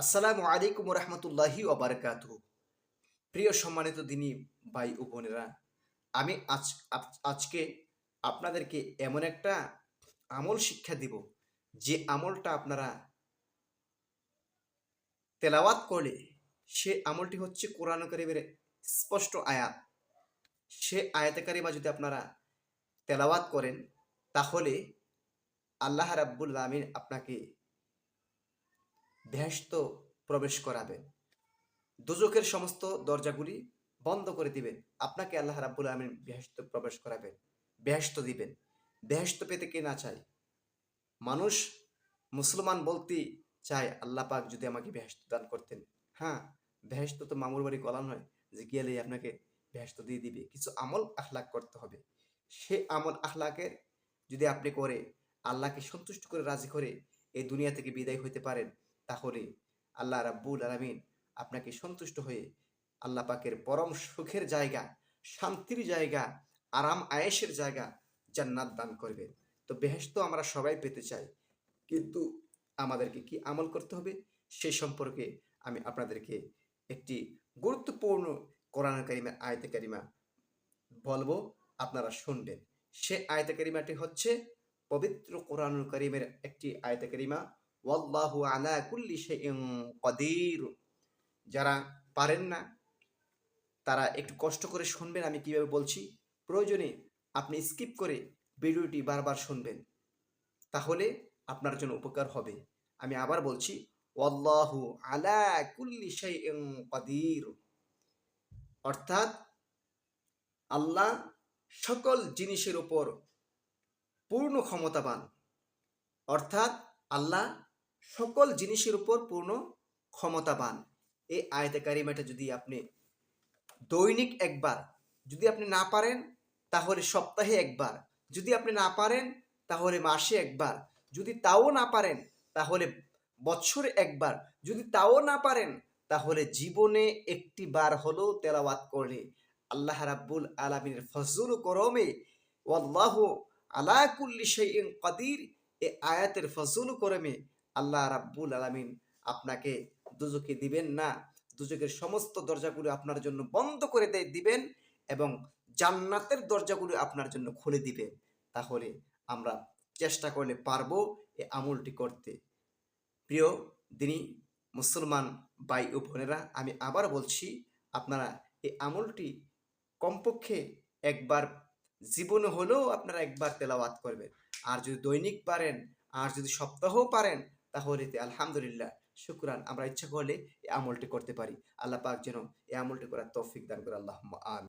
আসসালামু আলাইকুম রহমতুল্লাহি ওবরকাত প্রিয় সম্মানিত দিনী ভাই ও বোনেরা, আমি আজ আজকে আপনাদেরকে এমন একটা আমল শিক্ষা দিব, যে আমলটা আপনারা তেলাওয়াত করলে সে আমলটি হচ্ছে কোরআন করিমের স্পষ্ট আয়াত। সে আয়াতে কারিমা যদি আপনারা তেলাওয়াত করেন, তাহলে আল্লাহ রাব্বুল আমিন আপনাকে বেহেশত প্রবেশ করাবেন দুজকের সমস্ত দরজাগুলি বন্ধ করে দিবেন আপনাকে আল্লাহ রাব্বুল আমিন বেহেশত প্রবেশ করাবেন বেহেশত দিবেন। বেহেশত পেতে কে না চায়? মানুষ, মুসলমান বলতে চায়, আল্লাহ পাক যদি আমাকে বেহেশত দান করতেন। হ্যাঁ বেহেশত তো মামুর বাড়ি কলা নয়, যে গেলে আপনাকে বেহেশত দিয়ে দিবে। কিছু আমল আখলাক করতে হবে। সে আমল আখলাকের যদি আপনি করে, আল্লাহকে সন্তুষ্ট করে, রাজি করে, এই দুনিয়া থেকে বিদায় হইতে পারেন তাহলে আল্লাহ রাব্বুল আলামিন আপনাকে সন্তুষ্ট হয়ে আল্লাহ পাকের পরম সুখের জায়গা, শান্তির জায়গা, আরাম আয়েশের জায়গা জান্নাত দান করবেন। তো বেহেশত আমরা সবাই পেতে চাই, কিন্তু আমাদেরকে কি আমল করতে হবে? সে সম্পর্কে আমি আপনাদেরকে একটি গুরুত্বপূর্ণ কোরআন কারিমা আয়তে কারিমা বলব, আপনারা শুনবেন। সে আয়তে কারিমাটি হচ্ছে পবিত্র কোরআনুল করিমের একটি আয়তে কারিমা। ওয়াল্লাহু আলা কুল্লি শাইইন কদির। যারা পারেন না, তারা একটু কষ্ট করে শুনবেন, আমি কীভাবে বলছি। প্রয়োজনে আপনি স্কিপ করে ভিডিওটি বারবার শুনবেন, তাহলে আপনার জন্য উপকার হবে। আমি আবার বলছি, ওয়াল্লাহু আলা কুল্লি শাইইন কদির। অর্থাৎ আল্লাহ সকল জিনিসের উপর পূর্ণ ক্ষমতাবান। অর্থাৎ আল্লাহ সকল জিনিসের উপর পূর্ণ ক্ষমতাবান। এই আয়তে কারিমাটা যদি আপনি দৈনিক একবার যদি আপনি না পারেন, তাহলে সপ্তাহে একবার। যদি আপনি না পারেন, তাহলে মাসে একবার। যদি তাও না পারেন, তাহলে বছরে একবার। যদি তাও না পারেন, তাহলে জীবনে একটি বার হলেও তেলাওয়াত করলে আল্লাহ রাব্বুল আলামিনের ফজল করমে ওয়াল্লাহু আলা কুল্লি কাদির। এ আয়াতের ফজল করমে আল্লাহ রাব্বুল আলামিন আপনাকে দুজকে দিবেন না। দুজকের সমস্ত দরজাগুলো আপনার জন্য বন্ধ করে দিয়ে দিবেন এবং জান্নাতের দরজাগুলো আপনার জন্য খুলে দিবেন তাহলে আমরা চেষ্টা করলে পারব এই আমলটি করতে। প্রিয় দিনী মুসলমান ভাই ও বোনেরা, আমি আবার বলছি, আপনারা এই আমলটি কমপক্ষে একবার, জীবনে হলেও আপনারা একবার তেলাওয়াত করবেন। আর যদি দৈনিক পারেন, আর যদি সপ্তাহও পারেন তাহলে আলহামদুলিল্লাহ, শুক্রান। আমরা ইচ্ছা করলে এই আমলটি করতে পারি। আল্লাহ পাক যেন এই আমলটি করার তৌফিক দান করে। আল্লাহ আমিন।